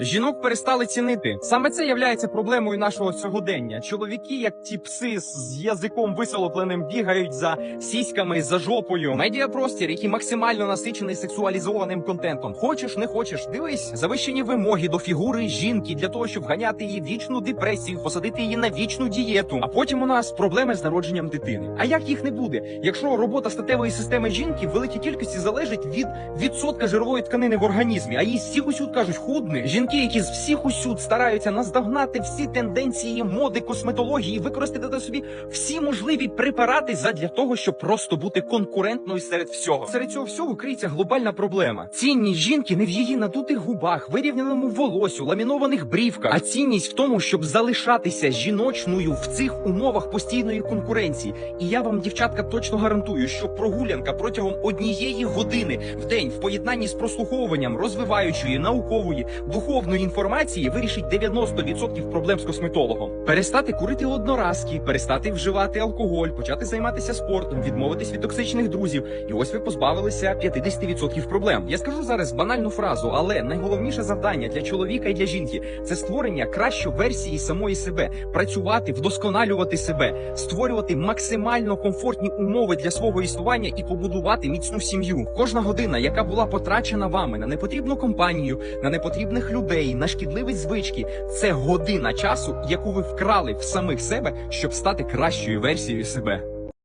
Жінок перестали цінити. Саме це являється проблемою нашого сьогодення. Чоловіки, як ті пси з язиком висолопленим, бігають за сіськами, за жопою. Медіапростір, який максимально насичений сексуалізованим контентом. Хочеш, не хочеш, дивись, завищені вимоги до фігури жінки для того, щоб ганяти її вічну депресію, посадити її на вічну дієту. А потім у нас проблеми з народженням дитини. А як їх не буде? Якщо робота статевої системи жінки в великій кількості залежить від відсотка жирової тканини в організмі, а їй з всіх усюд кажуть худне. Жінки, які з всіх усюд стараються наздогнати всі тенденції моди, косметології, використати на собі всі можливі препарати задля того, щоб просто бути конкурентною серед всього. Серед цього всього криється глобальна проблема. Цінність жінки не в її надутих губах, вирівняному волосю, ламінованих брівках, а цінність в тому, щоб залишатися жіночною в цих умовах постійної конкуренції. І я вам, дівчатка, точно гарантую, що прогулянка протягом однієї години в день в поєднанні з прослуховуванням розвиваючої, наукової, духовної інформації вирішить 90% проблем з косметологом. Перестати курити одноразки, перестати вживати алкоголь, почати займатися спортом, відмовитись від токсичних друзів. І ось ви позбавилися 50% проблем. Я скажу зараз банальну фразу, але найголовніше завдання для чоловіка і для жінки це створення кращої версії самої себе, працювати, вдосконалювати себе, створювати максимально комфортні умови для свого існування і побудувати міцну сім'ю. Кожна година, яка була потрачена вами на непотрібну компанію, на непотрібних людей, на шкідливі звички, це година часу, яку ви вкрали в самих себе, щоб стати кращою версією себе.